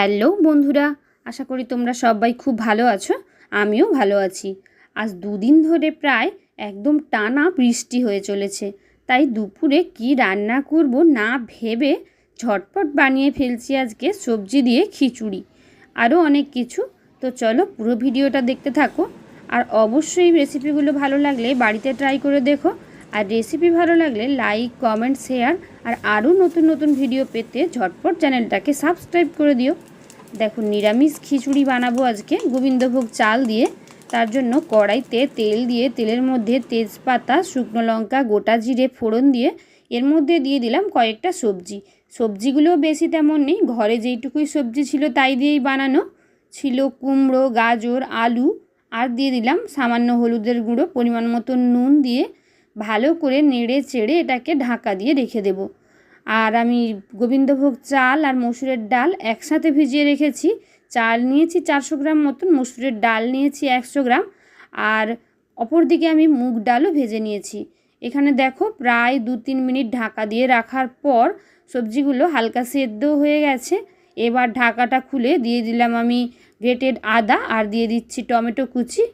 Hello বন্ধুরা, আশা করি তোমরা সবাই খুব ভালো আছো, আমিও ভালো আছি। আজ দুদিন ধরে প্রায় একদম টানা বৃষ্টি হয়ে চলেছে, তাই দুপুরে কি রান্না করব না ভেবে ঝটপট বানিয়ে ফেলছি আজকে সবজি দিয়ে খিচুড়ি। আরও অনেক কিছু, তো চলো পুরো ভিডিওটা দেখতে থাকো। আর অবশ্যই রেসিপিগুলো ভালো লাগলে বাড়িতে ট্রাই করে দেখো। আর রেসিপি ভালো লাগলে লাইক, কমেন্ট, শেয়ার, আর আরও নতুন নতুন ভিডিও পেতে ঝটপট চ্যানেলটাকে সাবস্ক্রাইব করে দিও। দেখো নিরামিষ খিচুড়ি বানাবো আজকে। গোবিন্দভোগ চাল দিয়ে, তার জন্য কড়াইতে তেল দিয়ে, তেলের মধ্যে তেজপাতা, শুকনো লঙ্কা, গোটা জিরে, ফোড়ন দিয়ে, এর মধ্যে দিয়ে দিলাম কয়েকটা সবজি। সবজিগুলোও বেশি তেমন নেই, ঘরে যেইটুকুই সবজি ছিল তাই দিয়েই বানানো। ছিল কুমড়ো, গাজর, আলু, আর দিয়ে দিলাম সামান্য হলুদের গুঁড়ো, পরিমাণ মতো নুন দিয়ে ভালো করে নেড়ে চেড়ে এটাকে ঢাকা দিয়ে রেখে দেব। আর আমি গোবিন্দভোগ চাল আর মসুরের ডাল একসাথে ভিজিয়ে রেখেছি। চাল নিয়েছি চারশো গ্রাম মতন, মসুরের ডাল নিয়েছি একশো গ্রাম আর অপর দিকে আমি মুগ ডালও ভেজে নিয়েছি। এখানে দেখো প্রায় দু তিন মিনিট ঢাকা দিয়ে রাখার পর সবজিগুলো হালকা সেদ্ধ হয়ে গেছে। এবার ঢাকাটা খুলে দিয়ে দিলাম আমি গ্রেটেড আদা আর দিয়ে দিচ্ছি টমেটো কুচি।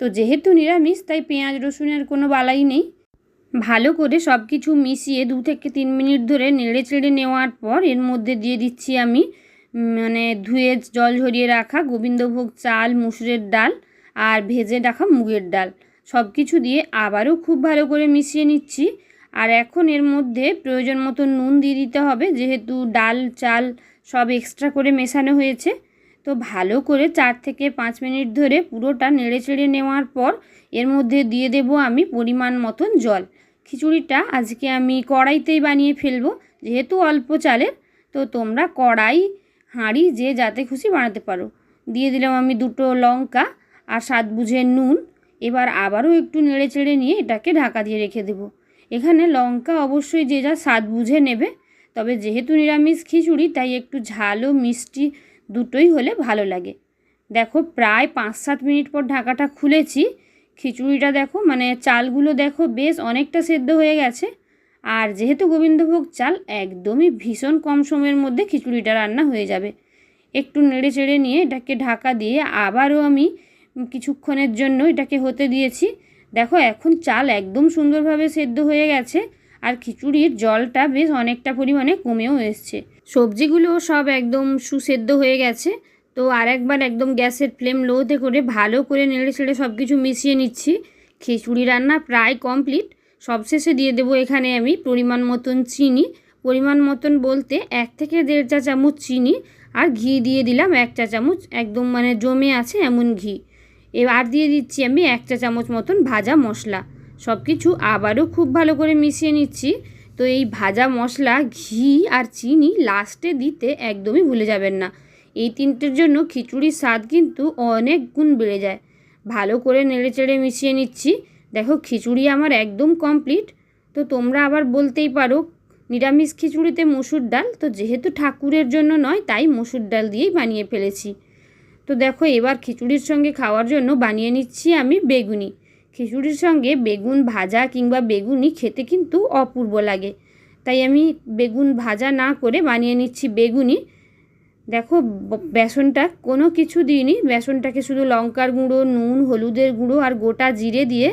তো যেহেতু নিরামিষ, তাই পেঁয়াজ রসুনের কোনো বালাই নেই। ভালো করে সব কিছু মিশিয়ে দু থেকে তিন মিনিট ধরে নেড়ে চেড়ে নেওয়ার পর এর মধ্যে দিয়ে দিচ্ছি আমি মানে ধুয়ে জল ঝরিয়ে রাখা গোবিন্দভোগ চাল, মুসুরের ডাল আর ভেজে রাখা মুগের ডাল। সব কিছু দিয়ে আবারও খুব ভালো করে মিশিয়ে নিচ্ছি। আর এখন এর মধ্যে প্রয়োজন মতো নুন দিয়ে দিতে হবে, যেহেতু ডাল, চাল সব এক্সট্রা করে মেশানো হয়েছে। তো ভালো করে চার থেকে পাঁচ মিনিট ধরে পুরোটা নেড়ে চেড়ে নেওয়ার পর এর মধ্যে দিয়ে দেব আমি পরিমাণ মতন জল। খিচুড়িটা আজকে আমি কড়াইতেই বানিয়ে ফেলব, যেহেতু অল্প চালের। তো তোমরা কড়াই, হাঁড়ি যে যাতে খুশি বানাতে পারো। দিয়ে দিলাম আমি দুটো লঙ্কা আর স্বাদ বুঝে নুন। এবার আবারও একটু নেড়ে চেড়ে নিয়ে এটাকে ঢাকা দিয়ে রেখে দেবো। এখানে লঙ্কা অবশ্যই যে যা স্বাদ বুঝে নেবে, তবে যেহেতু নিরামিষ খিচুড়ি, তাই একটু ঝালও মিষ্টি দুটোই হলে ভালো লাগে। দেখো প্রায় পাঁচ সাত মিনিট পর ঢাকাটা খুলেছি। খিচুড়িটা দেখো মানে চালগুলো দেখো বেশ অনেকটা সেদ্ধ হয়ে গেছে। আর যেহেতু গোবিন্দভোগ চাল, একদমই ভীষণ কম সময়ের মধ্যে খিচুড়িটা রান্না হয়ে যাবে। একটু নেড়ে চেড়ে নিয়ে এটাকে ঢাকা দিয়ে আবারও আমি কিছুক্ষণের জন্য এটাকে হতে দিয়েছি। দেখো, এখন চাল একদম সুন্দরভাবে সেদ্ধ হয়ে গেছে আর খিচুড়ির জলটা বেশ অনেকটা পরিমাণে কমেও এসছে। সবজিগুলোও সব একদম সুসেদ্ধ হয়ে গেছে। তো আর একবার একদম গ্যাসের ফ্লেম লোতে করে ভালো করে নেড়ে ছেড়ে সব কিছু মিশিয়ে নিচ্ছি। খিচুড়ি রান্না প্রায় কমপ্লিট। সবশেষে দিয়ে দেবো এখানে আমি পরিমাণ মতন চিনি। পরিমাণ মতন বলতে এক থেকে দেড় চা চামচ চিনি আর ঘি দিয়ে দিলাম এক চা চামচ। একদম মানে জমে আছে এমন ঘি। এবার দিয়ে দিচ্ছি আমি এক চা চামচ মতন ভাজা মশলা। সব কিছু আবারও খুব ভালো করে মিশিয়ে নিচ্ছি। তো এই ভাজা মশলা, ঘি আর চিনি লাস্টে দিতে একদমই ভুলে যাবেন না। এই তিনটের জন্য খিচুড়ির স্বাদ কিন্তু অনেক গুণ বেড়ে যায়। ভালো করে নেড়ে চেড়ে মিশিয়ে নিচ্ছি। দেখো, খিচুড়ি আমার একদম কমপ্লিট। তো তোমরা আবার বলতেই পারো, নিরামিষ খিচুড়িতে মসুর ডাল তো যেহেতু ঠাকুরের জন্য নয়, তাই মসুর ডাল দিয়েই বানিয়ে ফেলেছি। তো দেখো, এবার খিচুড়ির সঙ্গে খাওয়ার জন্য বানিয়ে নিচ্ছি আমি বেগুনি। খিচুড়ির সঙ্গে বেগুন ভাজা কিংবা বেগুনি খেতে কিন্তু অপূর্ব লাগে। তাই আমি বেগুন ভাজা না করে বানিয়ে নিচ্ছি বেগুনি। দেখো বেসনটা কোনো কিছু দিইনি। বেসনটাকে শুধু লঙ্কার গুঁড়ো, নুন, হলুদের গুঁড়ো আর গোটা জিরে দিয়ে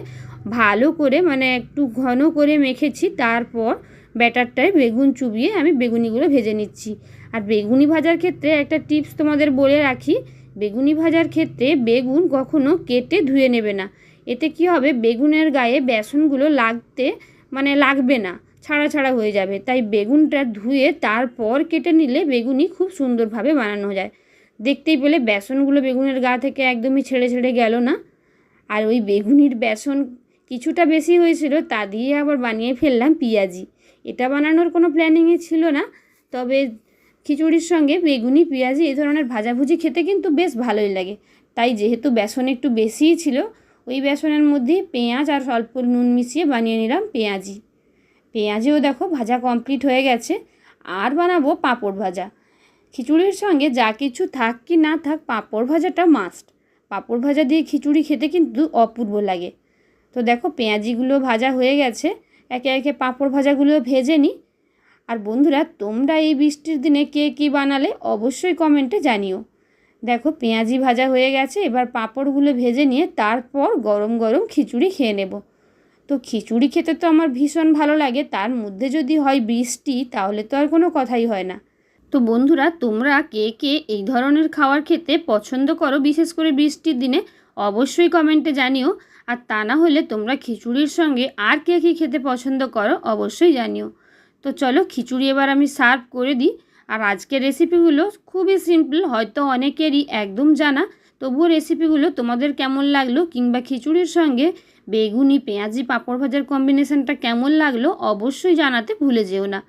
ভালো করে মানে একটু ঘন করে মেখেছি। তারপর ব্যাটারটায় বেগুন চুবিয়ে আমি বেগুনিগুলো ভেজে নিচ্ছি। আর বেগুনি ভাজার ক্ষেত্রে একটা টিপস তোমাদের বলে রাখি, বেগুনি ভাজার ক্ষেত্রে বেগুন কখনো কেটে ধুয়ে নেবে না। এতে কি হবে? বেগুনের গায়ে বেসনগুলো লাগতে মানে লাগবে না। ছাড়া ছাড়া হয়ে যাবে। তাই বেগুনটা ধুয়ে তারপর কেটে নিলে বেগুনি খুব সুন্দরভাবে বানানো যায়। দেখতেই পেলে বেসনগুলো বেগুনের গা থেকে একদমই ছেড়ে ছেড়ে গেল না। আর ওই বেগুনির বেসন কিছুটা বেশি হয়েছিল, তা দিয়ে আবার বানিয়ে ফেললাম পেঁয়াজি। এটা বানানোর কোনো প্ল্যানিংয়ে ছিল না, তবে খিচুড়ির সঙ্গে বেগুনি, পেঁয়াজি এই ধরনের ভাজাভুজি খেতে কিন্তু বেশ ভালোই লাগে। তাই যেহেতু বেসন একটু বেশিই ছিল, ওই বেসনের মধ্যে পেঁয়াজ আর অল্প নুন মিশিয়ে বানিয়ে নিলাম পেঁয়াজি। পেঁয়াজিও দেখো ভাজা কমপ্লিট হয়ে গেছে। আর বানাবো পাঁপড় ভাজা। খিচুড়ির সঙ্গে যা কিছু থাক কি না থাক, পাঁপড় ভাজাটা মাস্ট পাঁপড় ভাজা দিয়ে খিচুড়ি খেতে কিন্তু অপূর্ব লাগে। তো দেখো পেঁয়াজিগুলো ভাজা হয়ে গেছে। একে একে পাঁপড় ভাজাগুলো ভেজে নিই আর বন্ধুরা, তোমরা এই বৃষ্টির দিনে কে কী বানালে অবশ্যই কমেন্টে জানিও। দেখো পেঁয়াজি ভাজা হয়ে গেছে, এবার পাঁপড়গুলো ভেজে নিয়ে তারপর গরম গরম খিচুড়ি খেয়ে নেব। তো খিচুড়ি খেতে তো আমার ভীষণ ভালো লাগে, তার মধ্যে যদি হয় বৃষ্টি, তাহলে তো আর কোনো কথাই হয় না। তো বন্ধুরা, তোমরা কে কে এই ধরনের খাবার খেতে পছন্দ করো, বিশেষ করে বৃষ্টির দিনে, অবশ্যই কমেন্টে জানিও। আর তা না হলে তোমরা খিচুড়ির সঙ্গে আর কে কী খেতে পছন্দ করো, অবশ্যই জানিও। তো চলো, খিচুড়ি এবার আমি সার্ভ করে দিই। আর আজকের রেসিপিগুলো খুবই সিম্পল হয়তো অনেকেরই একদম জানা। তবুও রেসিপিগুলো তোমাদের কেমন লাগল কিংবা খিচুড়ির সঙ্গে বেগুনি, পেঁয়াজি, পাঁপড় ভাজার কম্বিনেশনটা কেমন লাগল অবশ্যই জানাতে ভুলে যেও না।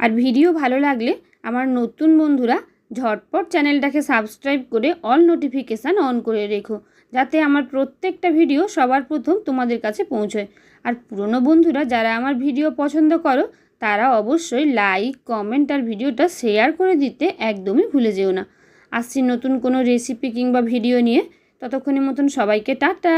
আর ভিডিও ভালো লাগলে আমার নতুন বন্ধুরা ঝটপট চ্যানেলটাকে সাবস্ক্রাইব করে অল নোটিফিকেশান অন করে রেখো, যাতে আমার প্রত্যেকটা ভিডিও সবার প্রথম তোমাদের কাছে পৌঁছয়। আর পুরনো বন্ধুরা যারা আমার ভিডিও পছন্দ করো, তারা অবশ্যই লাইক কমেন্ট আর ভিডিওটা শেয়ার করে দিতে একদমই ভুলে যেও না। আসছি নতুন কোনো রেসিপি কিংবা ভিডিও নিয়ে। ততক্ষণের মতন সবাইকে টাটা!